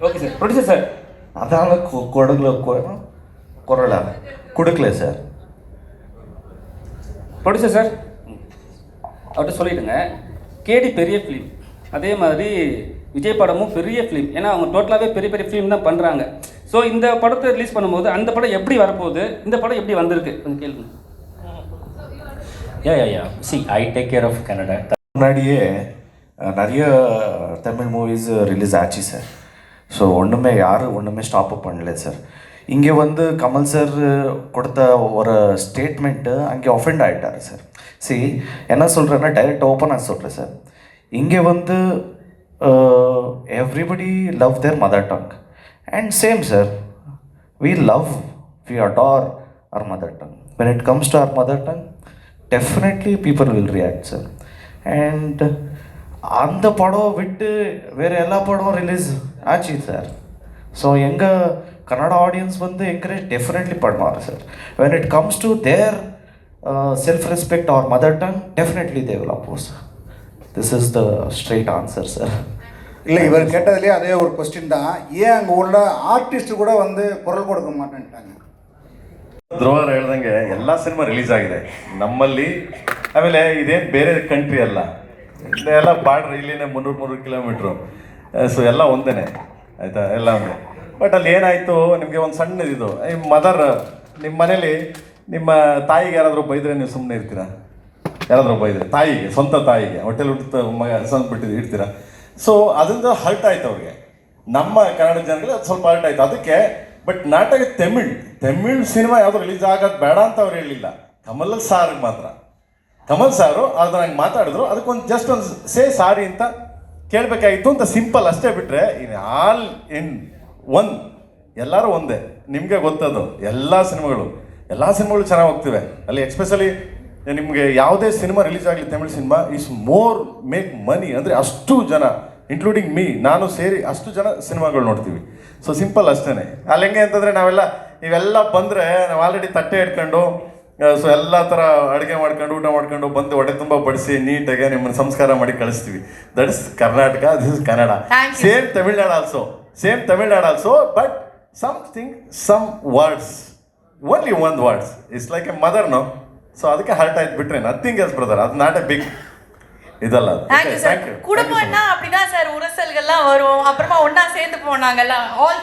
Okay sir producer sir அதால கொ- கொடுக்கல கொ- குரலா கொடுக்கல சார் ப்ரொடியூசர் சார் அவர்கிட்ட சொல்லிவிடுங்க கேடி பெரிய ஃபிலிம் அதே மாதிரி விஜய் படமும் பெரிய ஃபிலிம் ஏன்னா அவங்க டோட்டலாகவே பெரிய பெரிய ஃபிலிம் தான் பண்ணுறாங்க ஸோ இந்த படத்தை ரிலீஸ் பண்ணும்போது அந்த படம் எப்படி வரப்போகுது? இந்த படம் எப்படி வந்திருக்கு கொஞ்சம் கேளுங்க yeah, yeah. See, I take care of Canada. முன்னாடியே நிறைய தமிழ் மூவிஸ் ரிலீஸ் ஆச்சு சார் ஸோ ஒன்றுமே யாரும் ஒன்றுமே ஸ்டாப் பண்ணல சார் இங்கே வந்து கமல் சார் கொடுத்த ஒரு ஸ்டேட்மெண்ட்டு அங்கே ஒஃபெண்ட் ஆகிட்டார் சார் சி என்ன சொல்கிறேன்னா டைரக்ட் ஓப்பனாக சொல்கிறேன் சார் இங்கே வந்து everybody love their mother tongue and same sir we love we adore our mother tongue when it comes to our mother tongue definitely people will react sir and அந்த படம் விட்டு வேறு எல்லா படம் ரிலீஸ் ஆச்சு சார் ஸோ எங்கள் Kannada audience வந்து encourage definitely பண்ணுவாங்க sir when it comes to their self respect our mother tongue definitely they will oppose this is the straight answer sir இல்லை இவர் கேட்டதுலேயே அதே ஒரு கொஸ்டின் தான் ஏன் அங்கே உள்ள ஆர்டிஸ்ட் கூட வந்து குரல் கொடுக்க மாட்டேன்ட்டாங்க ಧ್ರುವರ್ ಹೇಳ್ದಂಗೆ ಎಲ್ಲ ಸಿನಿಮಾ ರಿಲೀಸ್ ಆಗಿದೆ ನಮ್ಮಲ್ಲಿ ಆಮೇಲೆ ಇದೇನು ಬೇರೆ ಕಂಟ್ರಿ ಅಲ್ಲ ಎಲ್ಲ ಬಾರ್ಡ್ರ್ ಇಲ್ಲಿನೇ ಮುನ್ನೂರು ಮೂರು ಕಿಲೋಮೀಟ್ರು. ಸೊ ಎಲ್ಲ ಒಂದೇ ಆಯಿತಾ? ಎಲ್ಲ ಒಂದೇ. ಬಟ್ ಅಲ್ಲಿ ಏನಾಯಿತು? ನಿಮಗೆ ಒಂದು ಸಣ್ಣದಿದು. ನಿಮ್ಮ ಮದರ್ ನಿಮ್ಮ ಮನೇಲಿ ನಿಮ್ಮ ತಾಯಿಗೆ ಯಾರಾದರೂ ಬೈದರೆ ನೀವು ಸುಮ್ಮನೆ ಇರ್ತೀರಾ? ಯಾರಾದರೂ ಬೈದರೆ? ತಾಯಿಗೆ, ಸ್ವಂತ ತಾಯಿಗೆ. ಹೊಟ್ಟೆಲಿ ಹುಟ್ಟಿದ ಮಗ ಸ್ವಲ್ಪ ಬಿಟ್ಟಿದ್ದು ಇಡ್ತೀರಾ? ಸೊ ಅದರಿಂದ ಹರ್ಟ್ ಆಯ್ತು ಅವ್ರಿಗೆ. ನಮ್ಮ ಕನ್ನಡ ಜನಗಳಿಗೆ ಅದು ಸ್ವಲ್ಪ ಹರ್ಟ್ ಆಯಿತು. ಅದಕ್ಕೆ ಬಟ್ ನಾಟಕ ತಮಿಳ್ ತಮಿಳ್ ಸಿನಿಮಾ ಯಾವುದು ರಿಲೀಸ್ ಆಗೋದು ಬೇಡ ಅಂತ ಅವ್ರು ಹೇಳಿಲ್ಲ. ಕಮಲ್ ಸಾರ್ ಮಾತ್ರ. ಕಮಲ್ ಸಾರು ಅದನ್ನ ಹಂಗೆ ಮಾತಾಡಿದ್ರು. ಅದಕ್ಕೊಂದು ಜಸ್ಟ್ ಒಂದು ಸೇ ಸಾರಿ ಅಂತ ಕೇಳಬೇಕಾಗಿತ್ತು ಅಂತ ಸಿಂಪಲ್ ಅಷ್ಟೇ ಬಿಟ್ಟರೆ ಇನ್ ಆಲ್, ಇನ್ ಒನ್, ಎಲ್ಲರೂ ಒಂದೇ. ನಿಮಗೆ ಗೊತ್ತದು, ಎಲ್ಲ ಸಿನಿಮಾಗಳು. ಎಲ್ಲ ಸಿನಿಮಾಗಳು ಚೆನ್ನಾಗಿ ಹೋಗ್ತಿವೆ. ಅಲ್ಲಿ ಎಕ್ಸ್ಪೆಷಲಿ ನಿಮಗೆ ಯಾವುದೇ ಸಿನಿಮಾ ರಿಲೀಸ್ ಆಗಲಿ, Tamil cinema, is more make money ಅಂದರೆ ಅಷ್ಟು ಜನ ಇನ್ಕ್ಲೂಡಿಂಗ್ ಮೀ ನಾನು ಸೇರಿ ಅಷ್ಟು ಜನ ಸಿನಿಮಾಗಳು ನೋಡ್ತೀವಿ. ಸೊ ಸಿಂಪಲ್ ಅಷ್ಟೇ ಅಲ್ಲಿ ಹೆಂಗೆ ಅಂತಂದರೆ ನಾವೆಲ್ಲ ಇವೆಲ್ಲ ಬಂದರೆ ನಾವು ಆಲ್ರೆಡಿ ತಟ್ಟೆ ಇಟ್ಕೊಂಡು ಸೊ ಎಲ್ಲ ಥರ ಅಡುಗೆ ಮಾಡ್ಕೊಂಡು ಊಟ ಮಾಡ್ಕೊಂಡು ಬಂದು ಹೊಟ್ಟೆ ತುಂಬ ಬಡಿಸಿ ನೀಟಾಗಿ ನಿಮ್ಮನ್ನು ಸಂಸ್ಕಾರ ಮಾಡಿ ಕಳಿಸ್ತೀವಿ that is Karnataka this is Kannada Thank you. Same Tamil Nadu also same Tamil Nadu also but something some words only ಒಂದು words it's like a mother no so ಅದಕ್ಕೆ ಹರ್ಟ್ ಆಯ್ತು ಬಿಟ್ರೆ ನಥಿಂಗ್ ಎಲ್ಸ್ ಬ್ರದರ್ ಅದು not a big ಇದಲ್ಲ ಅದು thank you sir குடும்பம்னா அப்படிதான் sir உரசல்கள்லாம் வரும் அப்புறமா ஒண்ணா சேர்ந்து போனாங்கல்ல ஆல்